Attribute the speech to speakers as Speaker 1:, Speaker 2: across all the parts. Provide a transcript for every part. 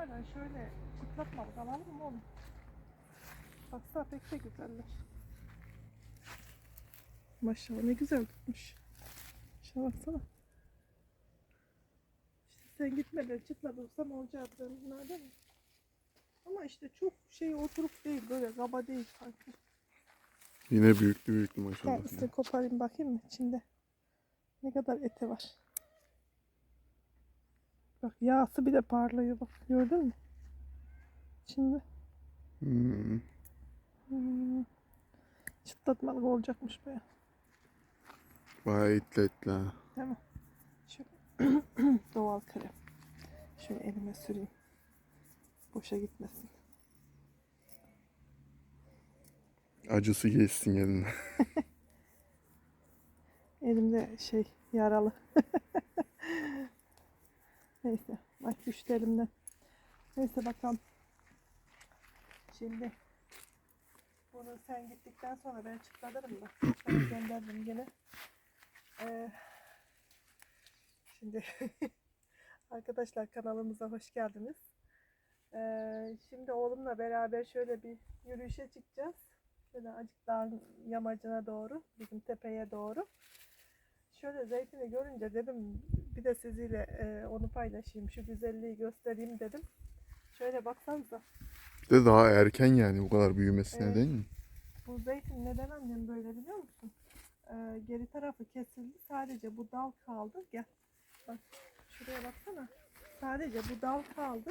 Speaker 1: yukarıdan şöyle kutlatmalık alalım mı oğlum? Baksana pek de güzeller. Maşallah ne güzel tutmuş. Şuna baksana. İşte sen gitmeden çıtla bulsam olacağı bunlar değil mi? Ama işte çok şey oturup değil böyle kaba değil sanki.
Speaker 2: Yine büyüklü büyüklü
Speaker 1: Ben
Speaker 2: maşallah.
Speaker 1: size koparayım bakayım mı içinde. Ne kadar eti var. Bak yağsı bir de parlıyor bak gördün mü? İçinde.
Speaker 2: Hmm.
Speaker 1: Hmm. Çıtlatmalık olacakmış be.
Speaker 2: Bayağı etli ha.
Speaker 1: Değil mi? Şöyle doğal krem. Şöyle elime süreyim. Boşa gitmesin.
Speaker 2: Acısı geçsin eline.
Speaker 1: Elimde şey yaralı. Neyse. Bak düştü elimden. Neyse bakalım. Şimdi bunu sen gittikten sonra ben çıtlatırım da. Sana gönderdim gene. Ee, şimdi arkadaşlar kanalımıza hoş geldiniz. Ee, şimdi oğlumla beraber şöyle bir yürüyüşe çıkacağız. Şöyle acık dağın yamacına doğru, bizim tepeye doğru. Şöyle zeytini görünce dedim bir de sizinle e, onu paylaşayım, şu güzelliği göstereyim dedim. Şöyle baksanıza
Speaker 2: Bir de daha erken yani bu kadar büyümesine
Speaker 1: Evet.
Speaker 2: değil mi?
Speaker 1: bu zeytin neden annem böyle biliyor musun? Ee, geri tarafı kesildi sadece bu dal kaldı. Gel bak şuraya baksana. Sadece bu dal kaldı.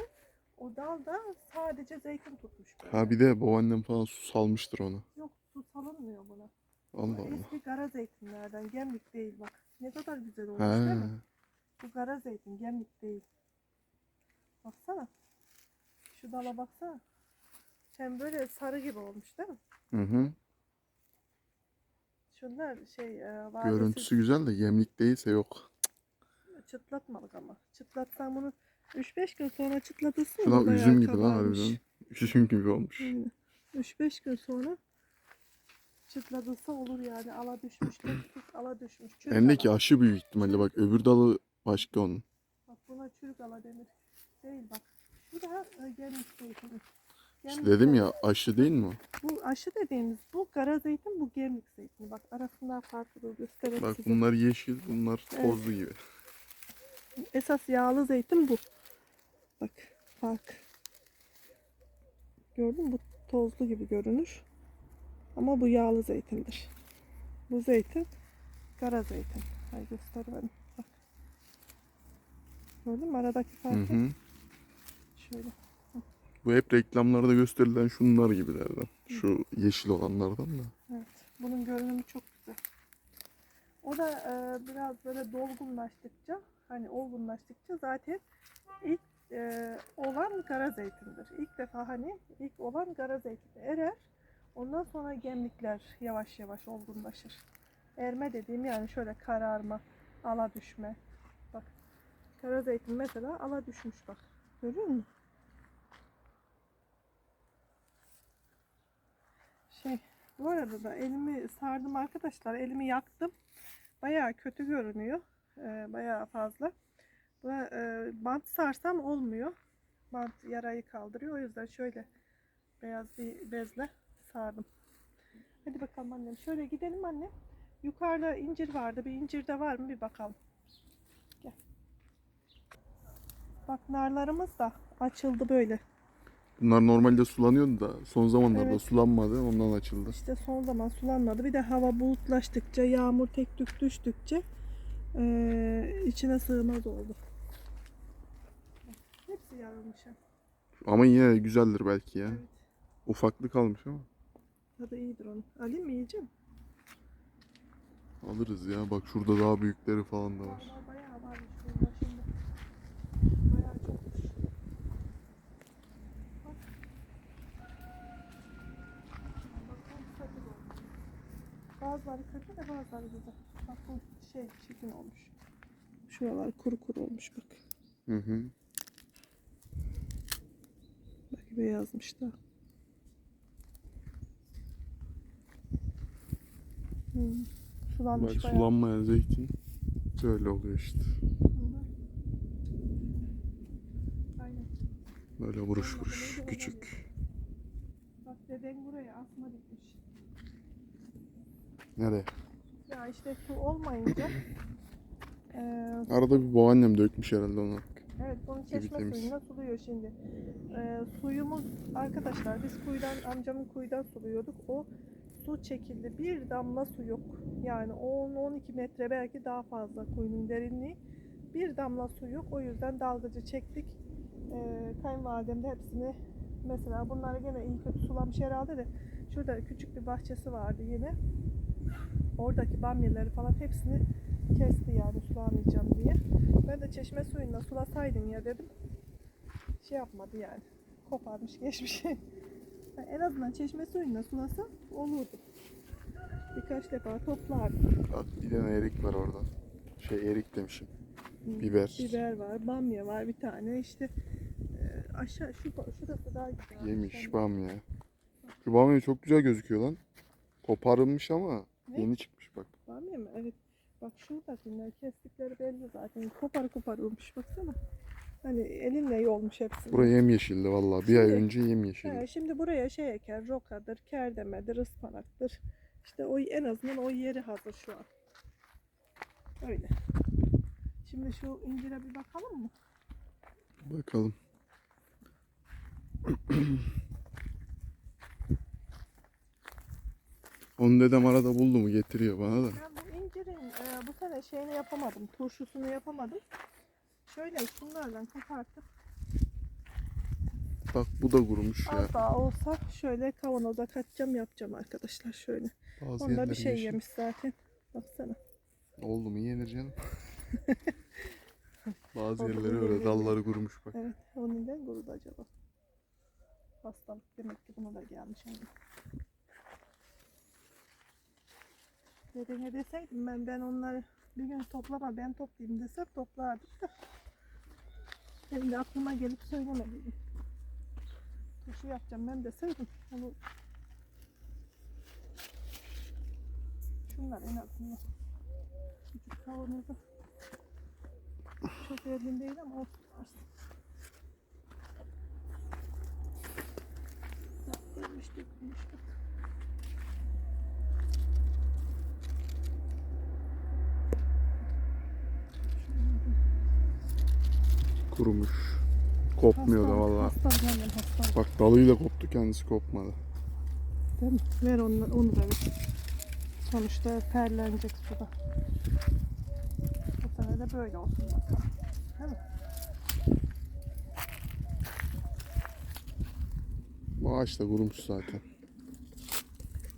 Speaker 1: O dal da sadece zeytin tutmuş böyle.
Speaker 2: Ha bir de babaannem falan su salmıştır ona.
Speaker 1: Yok su salınmıyor buna.
Speaker 2: Allah Allah.
Speaker 1: Eski kara zeytinlerden gemlik değil bak. Ne kadar güzel olmuş
Speaker 2: Ha.
Speaker 1: değil mi? Bu kara zeytin gemlik değil. Baksana. Şu dala baksana. Hem böyle sarı gibi olmuş değil mi?
Speaker 2: Hı hı.
Speaker 1: Şunlar şey e, vadesi
Speaker 2: Görüntüsü güzel de yemlik değilse yok.
Speaker 1: çıtlatmalık ama. Çıtlatsan bunu 3-5 gün sonra çıtlatırsın. Bu bayağı
Speaker 2: üzüm gibi lan harbiden. Üzüm gibi olmuş.
Speaker 1: Aynen. 3-5 gün sonra çıtlatılsa olur yani. Ala düşmüş, ala düşmüş. Ala.
Speaker 2: aşı büyük ihtimalle bak öbür dalı başka onun.
Speaker 1: Bak buna çürük ala denir. Değil bak. Şu da e, gemlik zeytini.
Speaker 2: İşte dedim ya aşı değil mi?
Speaker 1: Bu aşı dediğimiz bu kara zeytin, bu gemlik zeytini. Bak arasında farklı göstereyim
Speaker 2: Bak
Speaker 1: size.
Speaker 2: bunlar yeşil bunlar
Speaker 1: Evet.
Speaker 2: tozlu gibi.
Speaker 1: Esas yağlı zeytin bu. Bak fark. Gördün mü? Bu tozlu gibi görünür. Ama bu yağlı zeytindir. Bu zeytin kara zeytin. Hay göstereyim. Gördün mü aradaki
Speaker 2: Hı
Speaker 1: farkı?
Speaker 2: hı.
Speaker 1: Şöyle.
Speaker 2: Bu hep reklamlarda gösterilen şunlar gibilerden. Şu yeşil olanlardan da.
Speaker 1: Evet. Bunun görünümü çok güzel. O da e, biraz böyle dolgunlaştıkça hani olgunlaştıkça zaten ilk e, olan kara zeytindir. İlk defa hani ilk olan kara zeytin erer. Ondan sonra gemlikler yavaş yavaş olgunlaşır. Erme dediğim yani şöyle kararma, ala düşme. Bak. Kara zeytin mesela ala düşmüş bak. Görüyor musun? Şey, bu arada da elimi sardım arkadaşlar. Elimi yaktım. Bayağı kötü görünüyor. Ee, bayağı fazla. Bu e, bant sarsam olmuyor. Bant yarayı kaldırıyor. O yüzden şöyle beyaz bir bezle sardım. Hadi bakalım annem. Şöyle gidelim anne. Yukarıda incir vardı. Bir incir de var mı bir bakalım. Gel. Bak narlarımız da açıldı böyle.
Speaker 2: Bunlar normalde sulanıyordu da son zamanlarda
Speaker 1: Evet.
Speaker 2: sulanmadı ondan açıldı.
Speaker 1: İşte son zaman sulanmadı. Bir de hava bulutlaştıkça, yağmur tek tük düştükçe eee, içine sığmaz oldu. Hepsi yarılmış. ha.
Speaker 2: Ama yine güzeldir belki ya.
Speaker 1: Evet.
Speaker 2: Ufaklık kalmış ama.
Speaker 1: Tadı iyidir onun. Alayım mı yiyeceğim?
Speaker 2: Alırız ya. Bak şurada daha büyükleri falan da var.
Speaker 1: Vallahi bayağı varmış burada şimdi. Bayağı çokmuş. Bak. Bakalım sakız olmuş. Bazıları kötü de bazıları güzel. Bak bu şey çirkin olmuş. Şuralar kuru kuru olmuş bak.
Speaker 2: Hı hı.
Speaker 1: Bak beyazmış da. Hmm. Sulanmış
Speaker 2: Bak
Speaker 1: bayağı.
Speaker 2: sulanmayan zeytin böyle oluyor işte.
Speaker 1: Aynen.
Speaker 2: Böyle vuruş vuruş küçük.
Speaker 1: Bak deden buraya asma dikmiş.
Speaker 2: Nereye?
Speaker 1: Ya işte su olmayınca eee
Speaker 2: Arada bir babaannem dökmüş herhalde ona.
Speaker 1: Evet bunu çeşme
Speaker 2: temiz.
Speaker 1: suyuna suluyor şimdi. Ee, suyumuz arkadaşlar biz kuyudan amcamın kuyudan suluyorduk. O su çekildi. Bir damla su yok. Yani 10-12 metre belki daha fazla kuyunun derinliği. Bir damla su yok. O yüzden dalgıcı çektik. Ee, kayınvalidem de hepsini mesela bunları gene iyi kötü sulamış herhalde de şurada küçük bir bahçesi vardı yine. Oradaki bamyaları falan hepsini kesti yani sulamayacağım diye. Ben de çeşme suyuyla sulasaydım ya dedim. Şey yapmadı yani. Koparmış geçmiş. Yani en azından çeşme suyuyla sulasa olurdu. Birkaç defa toplardı.
Speaker 2: Bak bir tane erik var orada. Şey erik demişim. Biber.
Speaker 1: Biber var, bamya var bir tane. İşte e, aşağı şu şurası daha güzel.
Speaker 2: Yemiş bamya. Şu bamya çok güzel gözüküyor lan. Koparılmış ama
Speaker 1: Ne?
Speaker 2: yeni çıkmış bak.
Speaker 1: Bamya mı? Evet. Bak şuradakiler kestikleri belli zaten. Kopar kopar olmuş baksana. Hani elinle yolmuş hepsini.
Speaker 2: Buraya yemyeşildi vallahi. Bir ay önce yemyeşildi.
Speaker 1: He, şimdi buraya şey eker, rokadır, kerdemedir, ıspanaktır. İşte o en azından o yeri hazır şu an. Öyle. Şimdi şu incire bir bakalım mı?
Speaker 2: Bakalım. Onu dedem arada buldu mu getiriyor bana da.
Speaker 1: Ben bu incirin e, bu sene şeyini yapamadım, turşusunu yapamadım. Şöyle şunlardan kopartıp
Speaker 2: Bak bu da kurumuş ya.
Speaker 1: az daha olsa şöyle kavanoza katacağım yapacağım arkadaşlar şöyle.
Speaker 2: Bazı
Speaker 1: Onda bir şey
Speaker 2: yeşil.
Speaker 1: yemiş zaten. Baksana.
Speaker 2: Oldu mu yenir canım. Bazı
Speaker 1: Oldu mu
Speaker 2: yerleri öyle dalları kurumuş bak.
Speaker 1: Evet, o neden kurudu acaba? Hastalık demek ki buna da gelmiş yani. Dedene deseydim ben ben onları bir gün toplama ben toplayayım desem toplardık da. Benim de aklıma gelip söylemediydim. Turşu yapacağım ben deseydim onu Şunlar en azından küçük kavanozu çok ergin değil ama olsun. Dökülmüş dökülmüş bak.
Speaker 2: Kurumuş. Kopmuyor da
Speaker 1: hastalık.
Speaker 2: Bak dalıyla koptu kendisi kopmadı.
Speaker 1: Değil mi? Ver onu, onu da ver. Sonuçta perlenecek suda. Bu sene de böyle olsun bakalım. Değil mi?
Speaker 2: Bu ağaç da kurumuş zaten.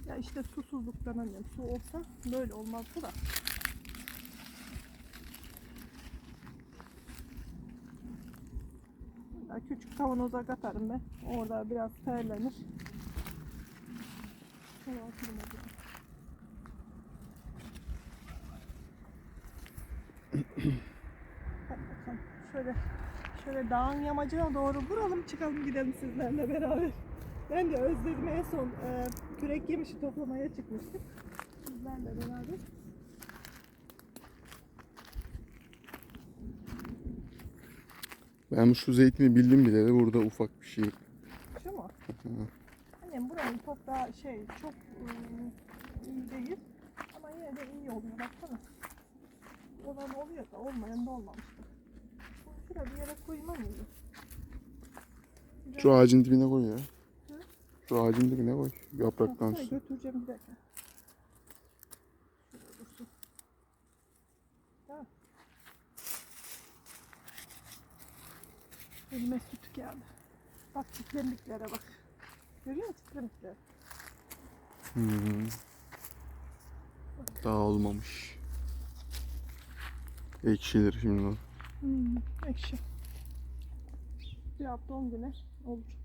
Speaker 1: Ya işte susuzluktan annem su olsa böyle olmazdı da. Ya küçük kavanoza katarım ben. Orada biraz terlenir. Şöyle şöyle dağın yamacına doğru vuralım çıkalım gidelim sizlerle beraber. Ben de özledim en son e, kürek yemişi toplamaya çıkmıştık. Sizlerle beraber.
Speaker 2: Ben şu zeytini bildim bileli burada ufak bir şey.
Speaker 1: Şu mu?
Speaker 2: Hı.
Speaker 1: Annem buranın toprağı şey çok e, iyi değil. Ama yine de iyi oluyor baksana. Olan oluyor da olmayan da olmamıştı. Bunu şuraya bir yere koyma mıydı?
Speaker 2: Şu ağacın dibine koy ya. Şu ağacın dibine koy. Yapraktan
Speaker 1: Şuraya
Speaker 2: su.
Speaker 1: götüreceğim bir dakika. Şuraya dursun. Tamam. Elime süt geldi. Bak çitlendiklere bak. Görüyor musun çitlendikleri?
Speaker 2: Hı -hı. Daha olmamış. Ekşilir şimdi o.
Speaker 1: Hmm, ekşi. Bir hafta on güne olur.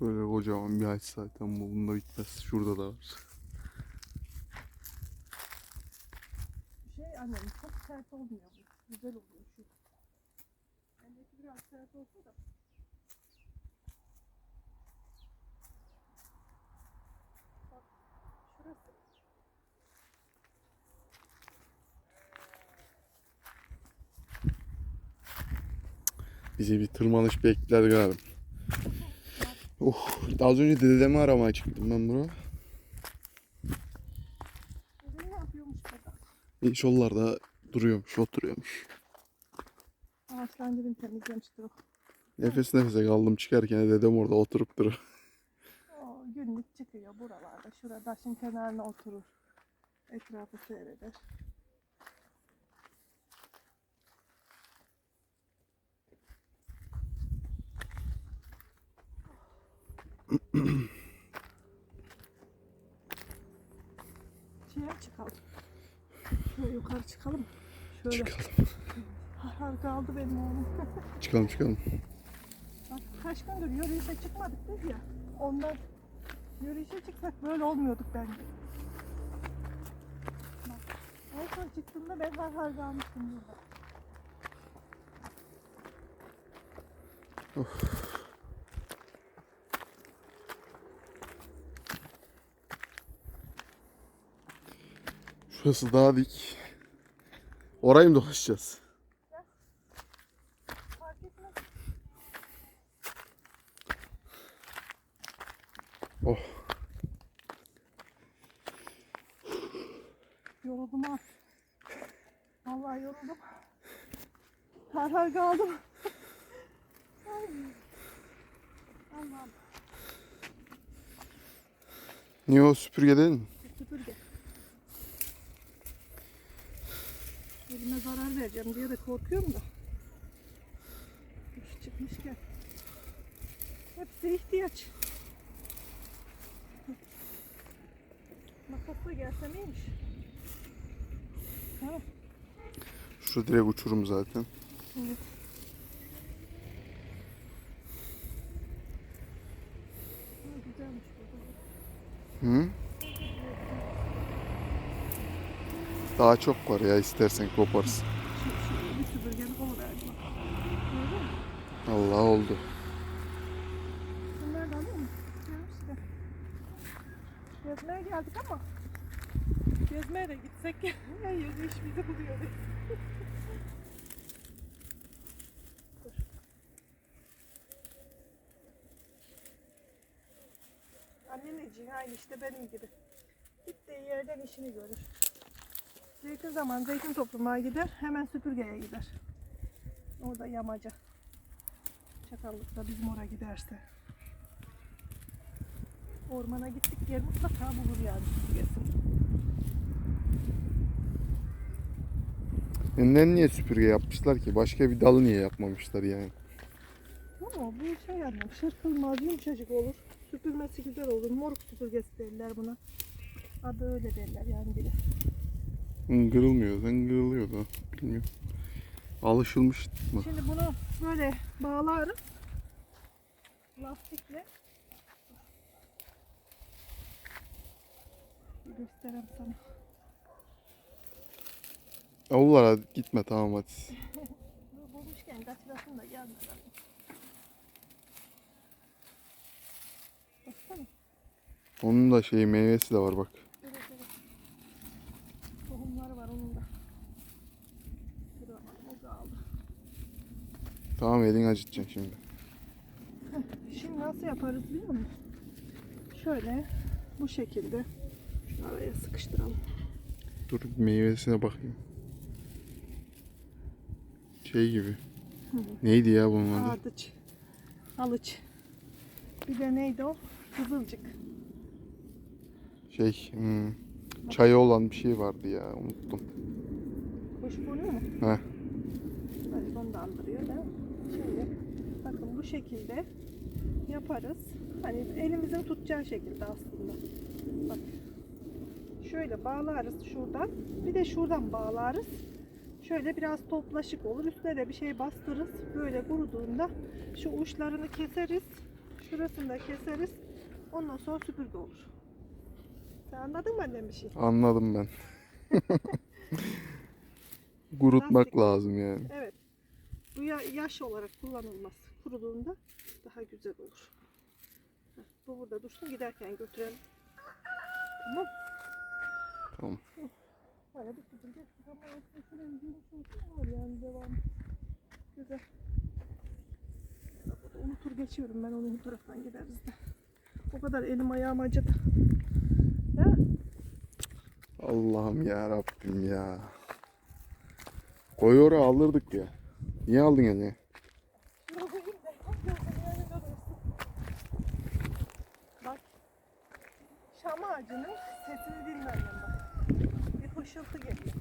Speaker 2: Böyle kocaman bir ağaç zaten bu. Bunda bitmez. Şurada da var.
Speaker 1: Şey annem çok sert olmuyor. Güzel oluyor şu. Biraz sert olsa da. Bak şurası.
Speaker 2: Bizi bir tırmanış bekler galiba. Oh, az önce dedemi aramaya çıktım ben bura.
Speaker 1: Ne yapıyormuş burada?
Speaker 2: İş yollarda duruyormuş, oturuyormuş.
Speaker 1: Ağaçların dibini temizlemiştir o.
Speaker 2: Nefes nefese kaldım çıkarken dedem orada oturup duruyor.
Speaker 1: O günlük çıkıyor buralarda. Şurada taşın kenarına oturur. Etrafı seyreder. Şeye çıkalım. Şöyle yukarı çıkalım. Şöyle.
Speaker 2: Çıkalım.
Speaker 1: Har kaldı benim oğlum.
Speaker 2: Çıkalım çıkalım.
Speaker 1: Bak kaç gündür yürüyüşe çıkmadık biz ya. Ondan yürüyüşe çıksak böyle olmuyorduk bence. Bak, en son çıktığımda ben har har kalmıştım burada.
Speaker 2: Şurası daha dik. Orayı mı dolaşacağız?
Speaker 1: Yoruldum ha. Vallahi yoruldum. Har har kaldım. Allah'ım
Speaker 2: Niye o süpürge değil mi?
Speaker 1: süpürge. Elime zarar vereceğim diye de korkuyorum da. Kuş çıkmışken. Hepsi ihtiyaç. Makasla gelsem iyiymiş.
Speaker 2: Şurada direkt uçurum zaten.
Speaker 1: evet.
Speaker 2: Hı? Daha çok var ya istersen.
Speaker 1: Şu, şu mü?
Speaker 2: Allah oldu.
Speaker 1: Bunlar da alıyor mu? Gelmiş de. Gezmeye geldik ama gezmeye de gitsek ya yürüyüş bizi buluyor. Dur. Anneciğin aynı işte benim gibi. Gittiği yerden işini görür. Zeytin zaman zeytin toplamaya gider, hemen süpürgeye gider. Orada yamaca. Çakallıkta bizim oraya giderse. Ormana gittik yer mutlaka bulur yani süpürgesini.
Speaker 2: Neden niye süpürge yapmışlar ki? Başka bir dalı niye yapmamışlar yani?
Speaker 1: Ama bu şey yani şırkılmaz yumuşacık olur. Süpürmesi güzel olur. Moruk süpürgesi derler buna. Adı öyle derler yani bile.
Speaker 2: Hı, Kırılmıyor. Sen kırılıyor da. Bilmiyorum. Alışılmış mı?
Speaker 1: Şimdi bunu böyle bağlarız. Lastikle. Göstereyim sana.
Speaker 2: Yollara gitme tamam hadi.
Speaker 1: Bu bulmuşken kaçırasın da gelmeden. Baksana.
Speaker 2: Onun da şey meyvesi de var bak.
Speaker 1: Evet evet. Tohumları var onun da. O kaldı.
Speaker 2: Tamam elin acıtacaksın şimdi.
Speaker 1: Şimdi nasıl yaparız biliyor musun? Şöyle bu şekilde araya sıkıştıralım.
Speaker 2: Dur meyvesine bakayım. Şey gibi.
Speaker 1: Hı.
Speaker 2: Neydi ya bunun adı?
Speaker 1: Ardıç, alıç. Bir de neydi o? Kızılcık.
Speaker 2: Şey, hmm, çayı olan bir şey vardı ya unuttum.
Speaker 1: Kuşburnu mu?
Speaker 2: Heh.
Speaker 1: Evet onu da andırıyor da. Şöyle bakın bu şekilde yaparız. Hani elimizin tutacağı şekilde aslında. Bak. Şöyle bağlarız şuradan. Bir de şuradan bağlarız. Şöyle biraz toplaşık olur. Üstüne de bir şey bastırırız. Böyle kuruduğunda şu uçlarını keseriz. Şurasını da keseriz. Ondan sonra süpürge olur. Sen anladın mı annem bir şey?
Speaker 2: Anladım ben. Kurutmak
Speaker 1: Lastik.
Speaker 2: lazım yani.
Speaker 1: Evet. Bu ya- yaş olarak kullanılmaz. Kuruduğunda daha güzel olur. Heh, Bu burada dursun giderken götürelim. Tamam.
Speaker 2: Tamam.
Speaker 1: Böyle bir süpürge ama eskiden yumuşak var yani devam. Güzel. unutur geçiyorum ben onu bu taraftan gideriz de. O kadar elim ayağım acıdı. Ya
Speaker 2: Allah'ım ya Rabbim ya. Koy oraya alırdık ya. Niye aldın yani?
Speaker 1: Bak. Şam ağacının sesini dinlerim bak. Bir hışıltı geliyor.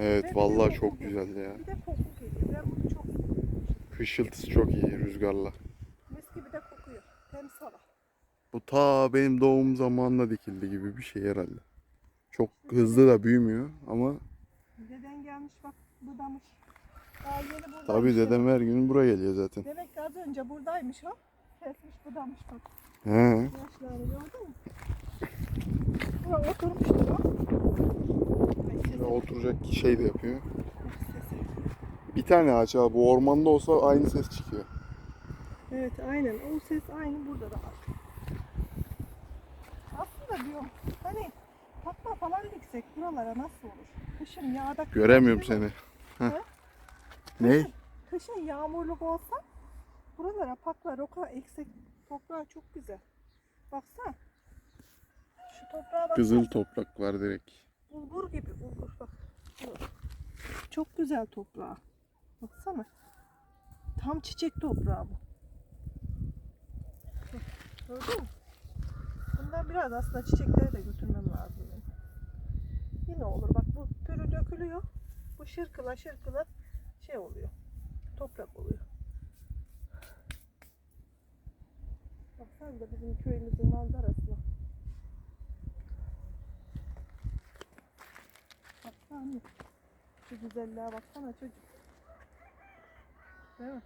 Speaker 2: Evet
Speaker 1: Ve
Speaker 2: vallahi çok
Speaker 1: koku
Speaker 2: güzel ya.
Speaker 1: Bir de koku geliyor. Ben bunu çok seviyorum.
Speaker 2: Hışıltısı çok iyi rüzgarla.
Speaker 1: Mis gibi de kokuyor. Temiz hava.
Speaker 2: Bu ta benim doğum zamanında dikildi gibi bir şey herhalde. Çok hızlı da büyümüyor ama
Speaker 1: Deden gelmiş bak budamış. Daha yeni buradaymış.
Speaker 2: tabii dedem her gün buraya geliyor zaten.
Speaker 1: Demek ki az önce buradaymış o. Kesmiş budamış bak.
Speaker 2: He.
Speaker 1: Yaşlarını gördün mü? Buraya oturmuştur o. Ay,
Speaker 2: Oturacak şey de yapıyor. Bir tane ağaç abi bu ormanda olsa aynı ses çıkıyor.
Speaker 1: Evet aynen o ses aynı burada da var. Aslında diyorum hani patla falan diksek buralara nasıl olur? Kışın yağda
Speaker 2: Göremiyorum seni. Heh.
Speaker 1: He?
Speaker 2: Ne?
Speaker 1: Kışın, kışın yağmurluk olsa buralara pakla roka eksik toprağı çok güzel. Baksana. Şu toprağa bak.
Speaker 2: Kızıl toprak var direkt.
Speaker 1: Bulgur gibi bulgur bak. Çok güzel toprağı. Baksana. Tam çiçek toprağı bu. Bak, Gördün mü? Bundan biraz aslında çiçekleri de götürmem lazım. Yine olur. Bak bu pürü dökülüyor. Bu şırkıla şırkıla şey oluyor. Toprak oluyor. Baksana da bizim köyümüzün manzarasına. Baksana. Şu güzelliğe baksana çocuk. Değil mi?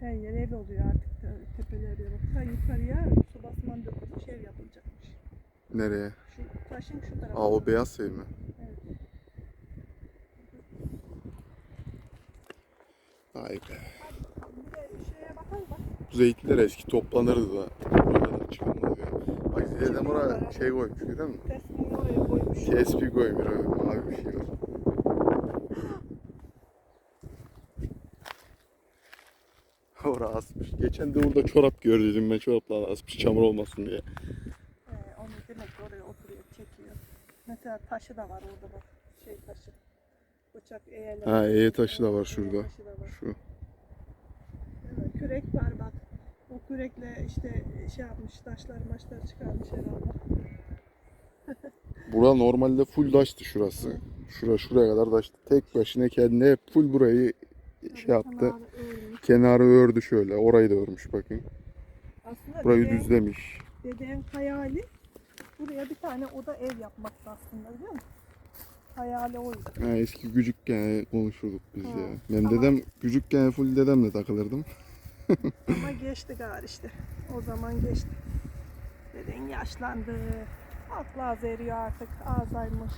Speaker 1: Her yer ev oluyor artık da tepelere bak. Ta yukarıya su basman dökülmüş ev yapılacakmış.
Speaker 2: Nereye?
Speaker 1: Şu taşın şu tarafı.
Speaker 2: Aa o beyaz şey mi?
Speaker 1: Evet.
Speaker 2: Vay be.
Speaker 1: Bir de şeye bakalım bak.
Speaker 2: Bu zeytinler eski toplanırdı da. Çıkılmaz ya. Bak dedem oraya şey koymuş görüyor musun?
Speaker 1: Oraya koymuş.
Speaker 2: Tespih koymuş öyle mavi bir şey var. Oraya asmış. Geçen de burada çorap gördüm ben çorapla asmış çamur olmasın diye.
Speaker 1: Ee, onu demek ki oraya oturuyor, çekiyor. Mesela taşı da var orada bak. Şey taşı. Bıçak eğerler.
Speaker 2: Ha, eğe taşı da var şurada.
Speaker 1: taşı da var.
Speaker 2: Şu.
Speaker 1: Evet, kürek var bak. O kürekle işte şey yapmış, taşlar maçlar çıkarmış herhalde.
Speaker 2: Bura normalde full taştı şurası. Şura şuraya kadar taştı. Tek başına kendine hep full burayı şey yaptı.
Speaker 1: Kenarı
Speaker 2: ördü şöyle. Orayı da örmüş bakın.
Speaker 1: Aslında
Speaker 2: Burayı
Speaker 1: dedem,
Speaker 2: düzlemiş.
Speaker 1: dedem hayali buraya bir tane oda ev yapmaktı aslında biliyor musun? Hayali oydu.
Speaker 2: Ha, eski küçükken konuşurduk biz
Speaker 1: Ha.
Speaker 2: ya. Ben
Speaker 1: Ama-
Speaker 2: dedem küçükken full dedemle takılırdım.
Speaker 1: Ama geçti gari işte. O zaman geçti. Deden yaşlandı. Aklı eriyor artık. Alzheimer.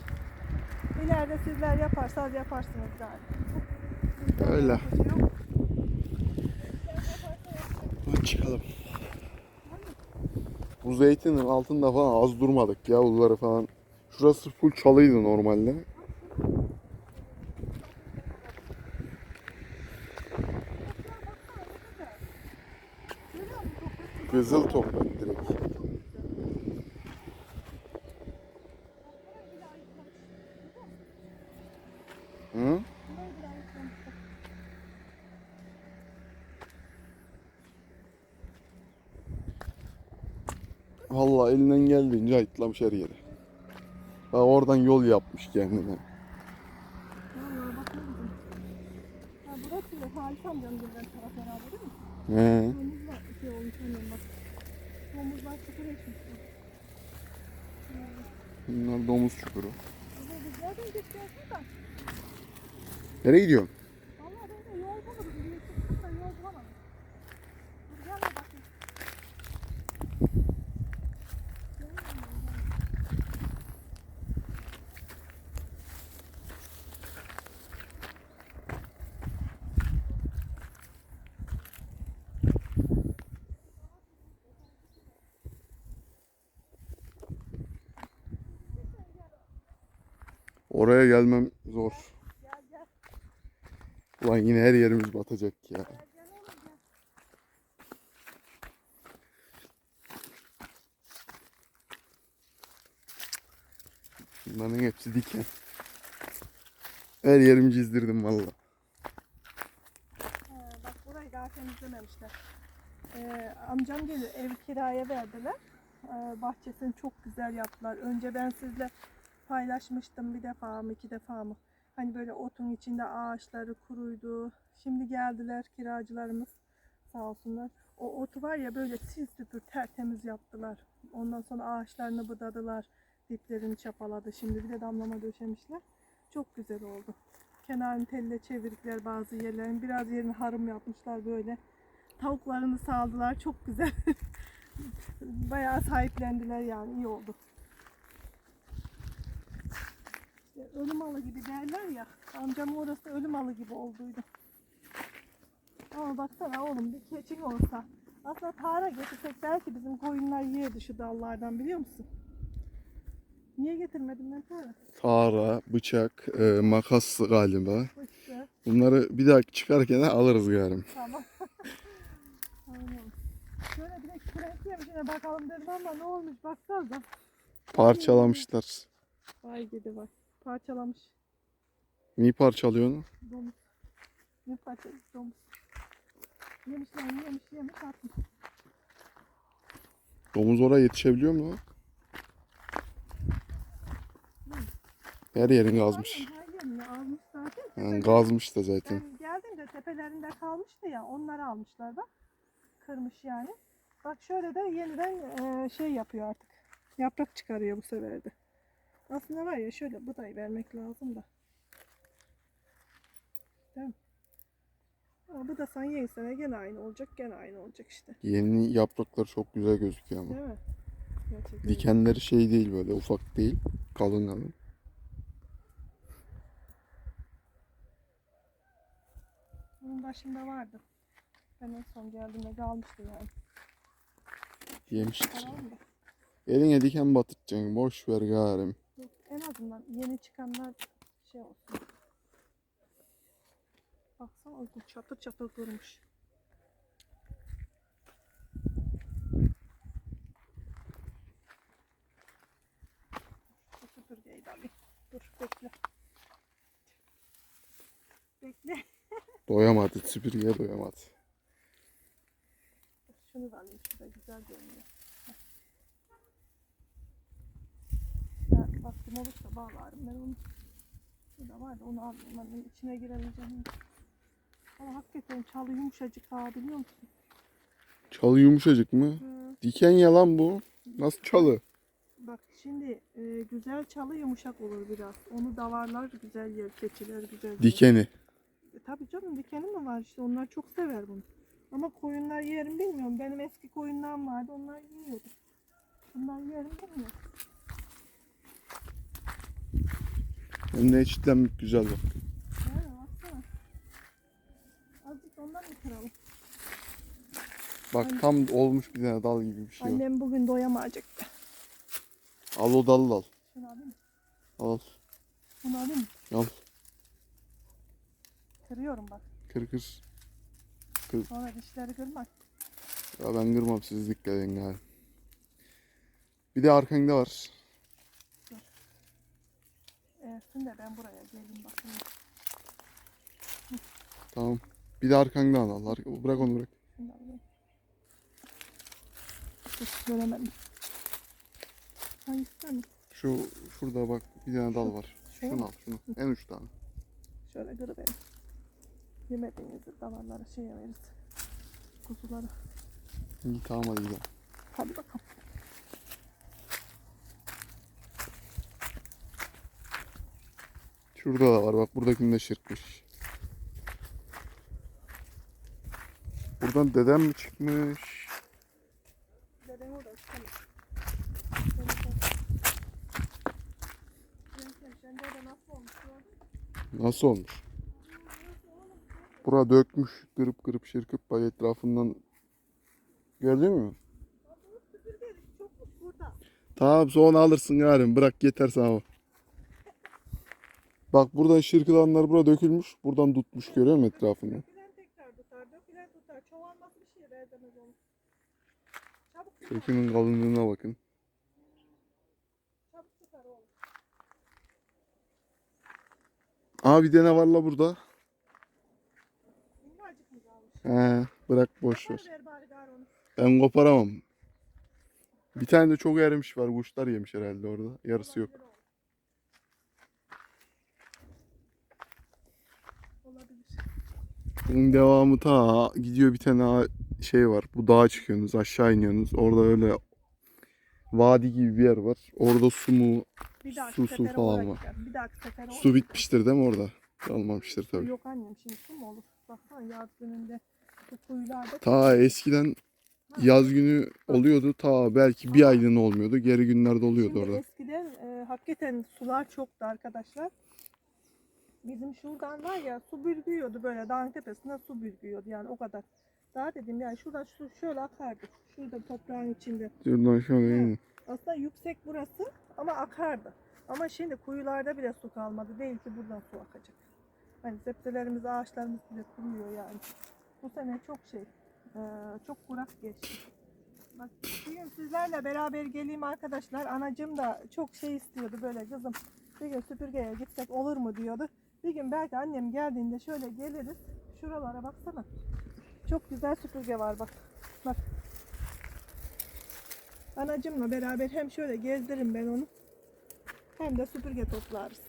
Speaker 1: İleride sizler yaparsanız yaparsınız gari.
Speaker 2: Öyle. Hadi çıkalım. Bu zeytinin altında falan az durmadık yavruları falan. Şurası full çalıydı normalde.
Speaker 1: Görüyor musun? Toprak
Speaker 2: Kızıl toprak direkt. Hı? Vallahi elinden geldiğince ayıtlamış her yeri. Bak oradan yol yapmış kendine.
Speaker 1: Vallahi bakar mısın? Ha taraf herhalde değil mi?
Speaker 2: He.
Speaker 1: Domuzlar şey olmuş annem bak. Domuzlar sıfır eşmiş.
Speaker 2: Bunlar domuz çukuru.
Speaker 1: Burada biz nereden geçiyorsun da?
Speaker 2: Nereye gidiyorsun?
Speaker 1: Vallahi ben de yol buluruz. Bir yol bulamadım.
Speaker 2: Oraya gelmem zor. Ulan yine her yerimiz batacak ya. Bunların hepsi diken. Her yerimi çizdirdim valla.
Speaker 1: Bak burayı daha temizlememişler. Ee, amcam gelir ev kiraya verdiler. Ee, bahçesini çok güzel yaptılar. Önce ben sizle paylaşmıştım bir defa mı iki defa mı. Hani böyle otun içinde ağaçları kuruydu. Şimdi geldiler kiracılarımız sağ olsunlar. O otu var ya böyle sil süpür tertemiz yaptılar. Ondan sonra ağaçlarını budadılar. Diplerini çapaladı. Şimdi bir de damlama döşemişler. Çok güzel oldu. Kenarını telle çevirdikler bazı yerlerin. Biraz yerini harım yapmışlar böyle. Tavuklarını saldılar. Çok güzel. Bayağı sahiplendiler yani. iyi oldu. İşte ölüm alı gibi derler ya. Amcam orası ölüm alı gibi olduydu. Ama baksana oğlum bir keçin olsa. Aslında tara getirsek belki bizim koyunlar yerdi şu dallardan biliyor musun? Niye getirmedin ben tara?
Speaker 2: Tara, bıçak, e, makas galiba.
Speaker 1: Fıstı.
Speaker 2: Bunları bir daha çıkarken de alırız galiba.
Speaker 1: Tamam. Şöyle direkt kürek yemişine bakalım dedim ama ne olmuş baksanıza.
Speaker 2: Parçalamışlar.
Speaker 1: Vay gidi bak. Parçalamış.
Speaker 2: Niye parçalıyor onu?
Speaker 1: Domuz. Ne parçası domuz. Yemişler yemiş yemiş atmış.
Speaker 2: Domuz oraya yetişebiliyor mu? Her yerin gazmış.
Speaker 1: Her yerini almış zaten.
Speaker 2: Yani gazmış da zaten.
Speaker 1: Ben geldiğimde tepelerinde kalmıştı ya onları almışlar bak. Kırmış yani. Bak şöyle de yeniden eee, şey yapıyor artık. Yaprak çıkarıyor bu sefer de. Aslında var ya şöyle budayı vermek lazım da. Değil mi? Ama bu da sen yeni sene gene aynı olacak gene aynı olacak işte.
Speaker 2: Yeni yapraklar çok güzel gözüküyor ama.
Speaker 1: Değil mi? Gerçekten.
Speaker 2: Dikenleri şey değil böyle ufak değil. Kalın kalın.
Speaker 1: Bunun başında vardı. Ben en son geldiğimde kalmıştı yani.
Speaker 2: Yemiştir.
Speaker 1: Tamam mı?
Speaker 2: Eline diken batıracaksın. Boş ver garim.
Speaker 1: En azından yeni çıkanlar şey olsun. Baksana uygun çatır çatır durmuş. De alayım. Dur bekle. Bekle.
Speaker 2: Doyamadı. Süpürgeye doyamadı.
Speaker 1: Dur, Şunu da alayım. Şurada güzel görünüyor. Heh. Ya, vaktim olursa bağlarım ben onu. Şurada var da onu alayım. Hani içine giremeyeceğim. Ama hakikaten çalı yumuşacık ha biliyor musun?
Speaker 2: Çalı yumuşacık mı?
Speaker 1: Hı.
Speaker 2: Diken yalan bu. Nasıl çalı?
Speaker 1: Bak şimdi e, güzel çalı yumuşak olur biraz. Onu davarlar güzel yer, keçiler güzel yer.
Speaker 2: Dikeni.
Speaker 1: E, tabii canım dikeni mi var işte onlar çok sever bunu. Ama koyunlar yer mi bilmiyorum. Benim eski koyunlarım vardı onlar yiyordu. Bunlar yer mi bilmiyorum.
Speaker 2: De eşitlenmek güzel bak.
Speaker 1: Ha, baksana. Azıcık ondan mı kıralım?
Speaker 2: Bak tam olmuş bir tane dal gibi bir şey var.
Speaker 1: Annem bugün doyamayacak.
Speaker 2: Al o dalı da al.
Speaker 1: Şunu alayım mı?
Speaker 2: Al.
Speaker 1: Bunu alayım mı?
Speaker 2: Al.
Speaker 1: Kırıyorum bak.
Speaker 2: Kır kır.
Speaker 1: Sonra dişleri kırmak.
Speaker 2: Ya ben kırmam siz dikkat edin gari. Bir de arkanda var.
Speaker 1: Ersin de ben buraya geleyim bakayım.
Speaker 2: Tamam. Bir de arkandan al. Ar- Bırak onu bırak.
Speaker 1: Şunu da alayım. Dur, göremedim. Hangisi mi?
Speaker 2: Şu şurada bak bir tane dal var.
Speaker 1: Şöyle
Speaker 2: Şunu
Speaker 1: mi?
Speaker 2: al şunu. En uç tane.
Speaker 1: Şöyle kırıverin. Yemediğinizi davarlara şey veririz. Kuzulara.
Speaker 2: İyi tamam hadi gidelim.
Speaker 1: Hadi bakalım.
Speaker 2: Şurada da var bak buradakini de şırkmış. Buradan dedem mi çıkmış?
Speaker 1: Deden orada nasıl olmuş?
Speaker 2: Bura dökmüş. Kırıp kırıp şırkıp bak etrafından. Gördün mü? Tamam sonra alırsın yarın. Bırak yeter sana. Bak buradan şırkılanlar burada dökülmüş. Buradan tutmuş görüyor musun etrafını?
Speaker 1: Dökülen tekrar tutar, dökülen tutar. Çoğalması bir şeye benzemez onun. Çabuk tutar,
Speaker 2: Kökünün kalınlığına bakın.
Speaker 1: çabuk tutar oğlum.
Speaker 2: Aa bir de ne var la burada?
Speaker 1: Minnacık mı kalmış?
Speaker 2: He bırak boş ver.
Speaker 1: Ver ver bari gar onu.
Speaker 2: Ben koparamam. Bir tane de çok erimiş var. Kuşlar yemiş herhalde orada. Yarısı yok.
Speaker 1: Oğlum. Olabilir.
Speaker 2: Bunun devamı ta gidiyor bir tane şey var. Bu dağa çıkıyorsunuz aşağı iniyorsunuz. Orada öyle vadi gibi bir yer var. Orada su mu? Su, su falan var.
Speaker 1: Bir dahaki sefere
Speaker 2: Su bitmiştir değil mi orada? Kalmamıştır tabii.
Speaker 1: Yok annem şimdi su mu olur? Baksana yaz gününde bu kuyularda
Speaker 2: Ta eskiden yaz günü oluyordu. Ta belki bir aylığına olmuyordu. Geri günlerde oluyordu
Speaker 1: Şimdi
Speaker 2: orada.
Speaker 1: eskiden e, hakikaten sular çoktu arkadaşlar. Bizim şuradan var ya su bürgüyordu böyle dağın tepesine su bürgüyordu yani o kadar. Daha dedim yani şuradan su şöyle akardı. Şurada toprağın içinde.
Speaker 2: Şuradan şöyle inin.
Speaker 1: Aslında yüksek burası ama akardı. Ama şimdi kuyularda bile su kalmadı. Değil ki buradan su akacak. Hani sebzelerimiz, ağaçlarımız bile kuruyor yani. Bu sene çok şey, e, çok kurak geçti. Bak bugün sizlerle beraber geleyim arkadaşlar. Anacığım da çok şey istiyordu böyle kızım. Bir gün süpürgeye gitsek olur mu diyordu. Bir gün belki annem geldiğinde şöyle geliriz. Şuralara baksana. Çok güzel süpürge var bak. Bak. Anacımla beraber hem şöyle gezdiririm ben onu. Hem de süpürge toplarız.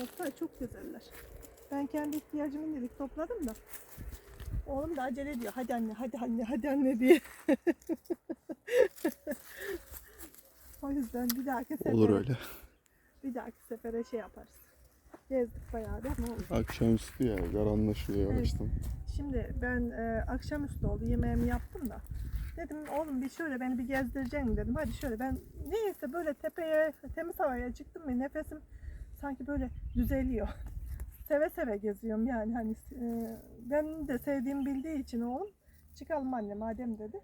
Speaker 1: Baksana çok güzeller. Ben kendi ihtiyacımı dedik topladım da. Oğlum da acele ediyor. Hadi anne, hadi anne, hadi anne diye. o yüzden bir dahaki sefere,
Speaker 2: Olur öyle.
Speaker 1: bir dahaki sefere şey yaparız. Gezdik bayağı da ne olur.
Speaker 2: Akşamüstü ya. Karanlaşıyor yavaştan.
Speaker 1: Şimdi ben e, akşamüstü oldu yemeğimi yaptım da. Dedim oğlum bir şöyle beni bir gezdireceksin dedim. Hadi şöyle ben neyse böyle tepeye temiz havaya çıktım mı nefesim sanki böyle düzeliyor. Seve seve geziyorum yani hani e, ben de sevdiğim bildiği için oğlum çıkalım anne madem dedi.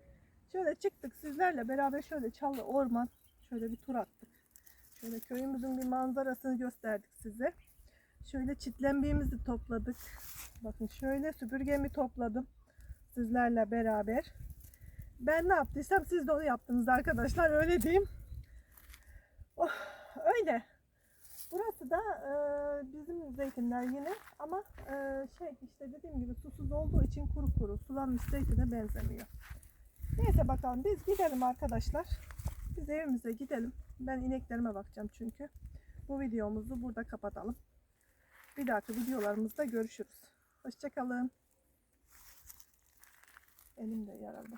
Speaker 1: Şöyle çıktık sizlerle beraber şöyle çalı orman şöyle bir tur attık. Şöyle köyümüzün bir manzarasını gösterdik size. Şöyle çitlenbiğimizi topladık. Bakın şöyle süpürgemi topladım sizlerle beraber. Ben ne yaptıysam siz de onu yaptınız arkadaşlar öyle diyeyim. Oh, öyle. Burası da e, bizim zeytinler yine ama e, şey işte dediğim gibi susuz olduğu için kuru kuru sulanmış zeytine benzemiyor. Neyse bakalım biz gidelim arkadaşlar. Biz evimize gidelim. Ben ineklerime bakacağım çünkü. Bu videomuzu burada kapatalım. Bir dahaki videolarımızda görüşürüz. Hoşçakalın. Elim de yaralı.